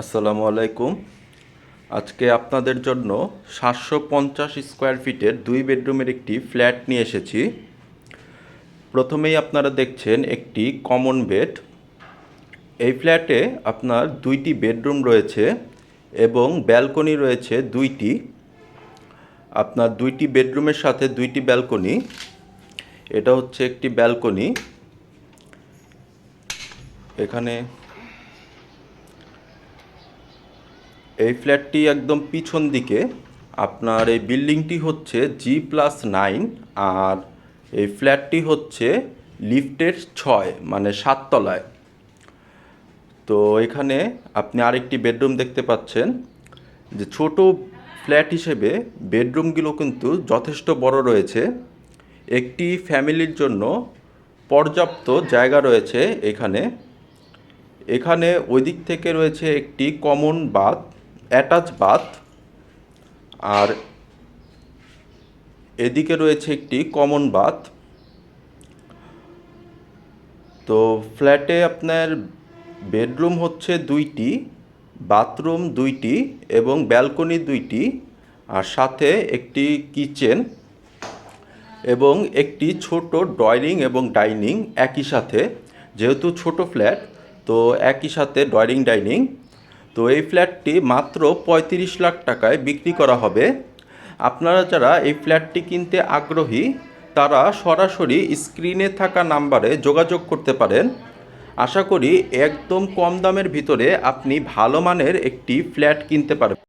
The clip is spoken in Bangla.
আসসালামু আলাইকুম। আজকে আপনাদের জন্য সাতশো পঞ্চাশ স্কোয়ার ফিটের দুই বেডরুমের একটি ফ্ল্যাট নিয়ে এসেছি। প্রথমেই আপনারা দেখছেন একটি কমন বেড। এই ফ্ল্যাটে আপনার দুইটি বেডরুম রয়েছে এবং ব্যালকনি রয়েছে দুইটি। আপনার দুইটি বেডরুমের সাথে দুইটি ব্যালকনি। এটা হচ্ছে একটি ব্যালকনি। এখানে এই ফ্ল্যাটটি একদম পিছন দিকে। আপনার এই বিল্ডিংটি হচ্ছে জি প্লাস নাইন আর এই ফ্ল্যাটটি হচ্ছে লিফটের ছয় মানে সাততলায়। তো এখানে আপনি আরেকটি বেডরুম দেখতে পাচ্ছেন। যে ছোট ফ্ল্যাট হিসেবে বেডরুমগুলো কিন্তু যথেষ্ট বড় রয়েছে। একটি ফ্যামিলির জন্য পর্যাপ্ত জায়গা রয়েছে এখানে। এখানে ওই দিক থেকে রয়েছে একটি কমন বাথ। Attach bath. আর এদিকে রয়েছে একটি কমন বাথ। তো ফ্ল্যাটে আপনার বেডরুম হচ্ছে দুইটি, বাথরুম দুইটি এবং ব্যালকনি দুইটি, আর সাথে একটি কিচেন এবং একটি ছোট ড্রয়িং এবং ডাইনিং একই সাথে। যেহেতু ছোট ফ্ল্যাট, তো একই সাথে ড্রয়িং, ডাইনিং তো এই ফ্ল্যাটটি মাত্র পঁয়ত্রিশ লাখ টাকায় বিক্রি করা হবে। আপনারা যারা এই ফ্ল্যাটটি কিনতে আগ্রহী, তারা সরাসরি স্ক্রিনে থাকা নাম্বারে যোগাযোগ করতে পারেন। আশা করি একদম কম দামের ভিতরে আপনি ভালো মানের একটি ফ্ল্যাট কিনতে পারবেন।